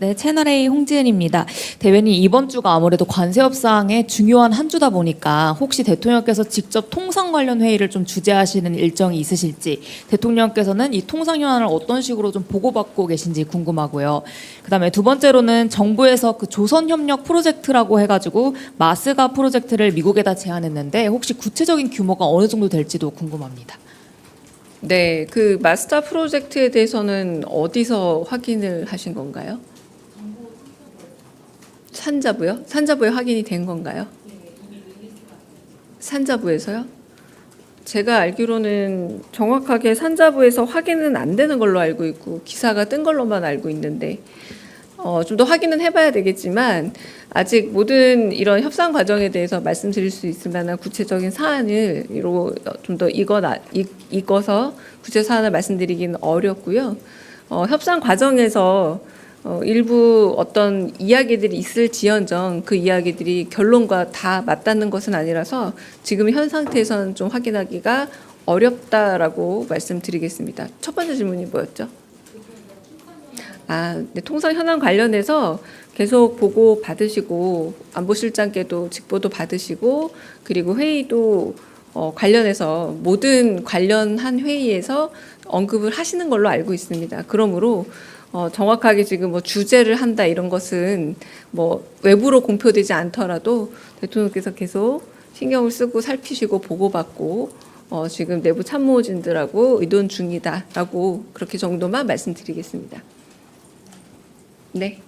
네, 채널A 홍지은입니다. 대변인 이번 주가 아무래도 관세 협상의 중요한 한 주다 보니까 혹시 대통령께서 직접 통상 관련 회의를 좀 주재하시는 일정이 있으실지 대통령께서는 이 통상 현안을 어떤 식으로 좀 보고받고 계신지 궁금하고요. 그다음에 두 번째로는 정부에서 그 조선 협력 프로젝트라고 해 가지고 마스가 프로젝트를 미국에다 제안했는데 혹시 구체적인 규모가 어느 정도 될지도 궁금합니다. 네, 그 마스터 프로젝트에 대해서는 어디서 확인을 하신 건가요? 산자부요? 산자부에 확인이 된 건가요? 산자부에서요? 제가 알기로는 정확하게 산자부에서 확인은 안 되는 걸로 알고 있고 기사가 뜬 걸로만 알고 있는데 어, 좀 더 확인은 해봐야 되겠지만 아직 모든 이런 협상 과정에 대해서 말씀드릴 수 있을 만한 구체적인 사안을 좀 더 익어 익어서 구체 사안을 말씀드리기는 어렵고요. 어, 협상 과정에서 어, 일부 어떤 이야기들이 있을지언정 그 이야기들이 결론과 다 맞닿는 것은 아니라서 지금 현 상태에서는 좀 확인하기가 어렵다라고 말씀드리겠습니다. 첫 번째 질문이 뭐였죠? 아, 네, 통상 현안 관련해서 계속 보고 받으시고 안보실장께도 직보도 받으시고 그리고 회의도 어, 관련해서 모든 관련한 회의에서 언급을 하시는 걸로 알고 있습니다. 그러므로 어, 정확하게 지금 뭐 주제를 한다 이런 것은 뭐 외부로 공표되지 않더라도 대통령께서 계속 신경을 쓰고 살피시고 보고받고 어, 지금 내부 참모진들하고 의논 중이다라고 그렇게 정도만 말씀드리겠습니다. 네.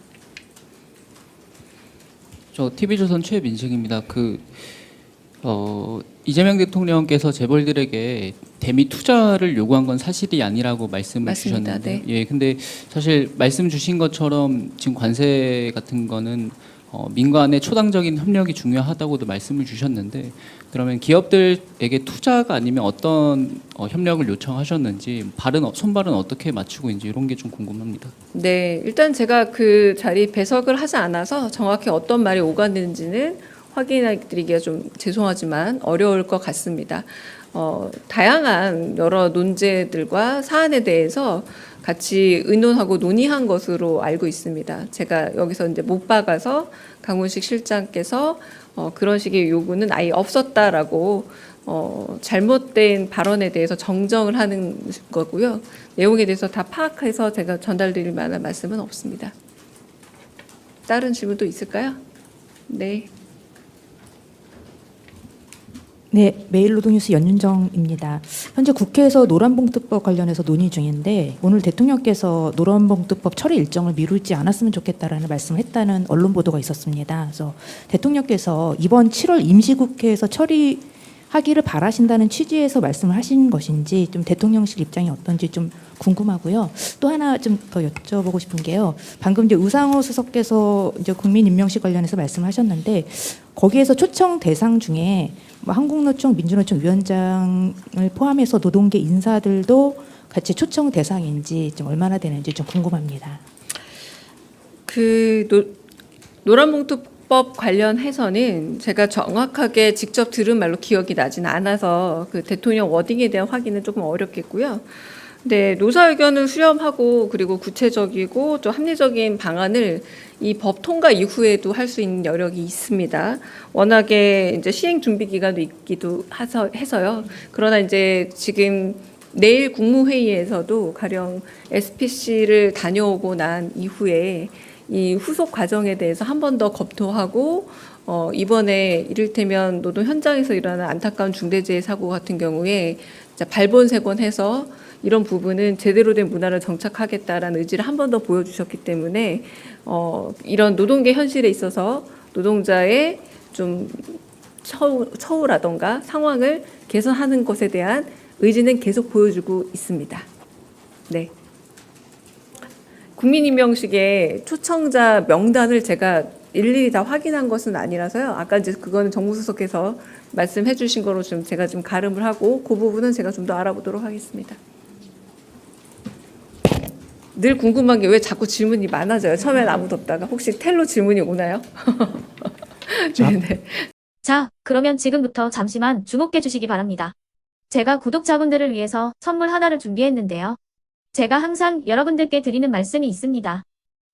저 TV조선 최민식입니다. 그 어, 이재명 대통령께서 재벌들에게 대미 투자를 요구한 건 사실이 아니라고 말씀을 맞습니다. 주셨는데, 예, 근데 사실 말씀 주신 것처럼 지금 관세 같은 거는 어, 민간의 초당적인 협력이 중요하다고도 말씀을 주셨는데, 그러면 기업들에게 투자가 아니면 어떤 어, 협력을 요청하셨는지 발은 어- 손발은 어떻게 맞추고 있는지 이런 게 좀 궁금합니다. 네, 일단 제가 그 자리 배석을 하지 않아서 정확히 어떤 말이 오갔는지는 확인해드리기가 좀 죄송하지만 어려울 것 같습니다. 어, 다양한 여러 논제들과 사안에 대해서 같이 의논하고 논의한 것으로 알고 있습니다. 제가 여기서 이제 못 박아서 강훈식 실장께서 어, 그런 식의 요구는 아예 없었다라고 어, 잘못된 발언에 대해서 정정을 하는 거고요. 내용에 대해서 다 파악해서 제가 전달드릴 만한 말씀은 없습니다. 다른 질문도 있을까요? 네. 네, 매일 노동뉴스 연윤정입니다. 현재 국회에서 노란봉투법 관련해서 논의 중인데 오늘 대통령께서 노란봉투법 처리 일정을 미루지 않았으면 좋겠다라는 말씀을 했다는 언론 보도가 있었습니다. 그래서 대통령께서 이번 7월 임시국회에서 처리하기를 바라신다는 취지에서 말씀을 하신 것인지 좀 대통령실 입장이 어떤지 좀 궁금하고요. 또 하나 좀 더 여쭤보고 싶은 게요. 방금 이제 우상호 수석께서 이제 국민임명식 관련해서 말씀하셨는데 거기에서 초청 대상 중에 뭐 한국노총, 민주노총 위원장을 포함해서 노동계 인사들도 같이 초청 대상인지 좀 얼마나 되는지 좀 궁금합니다. 그 노, 노란봉투법 관련해서는 제가 정확하게 직접 들은 말로 기억이 나진 않아서 그 대통령 워딩에 대한 확인은 조금 어렵겠고요. 네, 노사 의견을 수렴하고 그리고 구체적이고 좀 합리적인 방안을 이 법 통과 이후에도 할 수 있는 여력이 있습니다. 워낙에 이제 시행 준비 기간도 있기도 해서 해서요. 그러나 이제 지금 내일 국무회의에서도 가령 SPC를 다녀오고 난 이후에 이 후속 과정에 대해서 한 번 더 검토하고 어, 이번에 이를테면 노동 현장에서 일어나는 안타까운 중대재해 사고 같은 경우에 발본색원해서 이런 부분은 제대로 된 문화를 정착하겠다라는 의지를 한 번 더 보여주셨기 때문에 어, 이런 노동계 현실에 있어서 노동자의 좀 처우, 처우라던가 상황을 개선하는 것에 대한 의지는 계속 보여주고 있습니다. 네. 국민임명식의 초청자 명단을 제가 일일이 다 확인한 것은 아니라서요. 아까 이제 그거는 정무수석께서 말씀해 주신 거로 좀 제가 좀 가름을 하고 그 부분은 제가 좀 더 알아보도록 하겠습니다. 늘 궁금한 게 왜 자꾸 질문이 많아져요. 처음엔 아무도 없다가 혹시 텔로 질문이 오나요? 네네. 자, 그러면 지금부터 잠시만 주목해 주시기 바랍니다. 제가 구독자분들을 위해서 선물 하나를 준비했는데요. 제가 항상 여러분들께 드리는 말씀이 있습니다.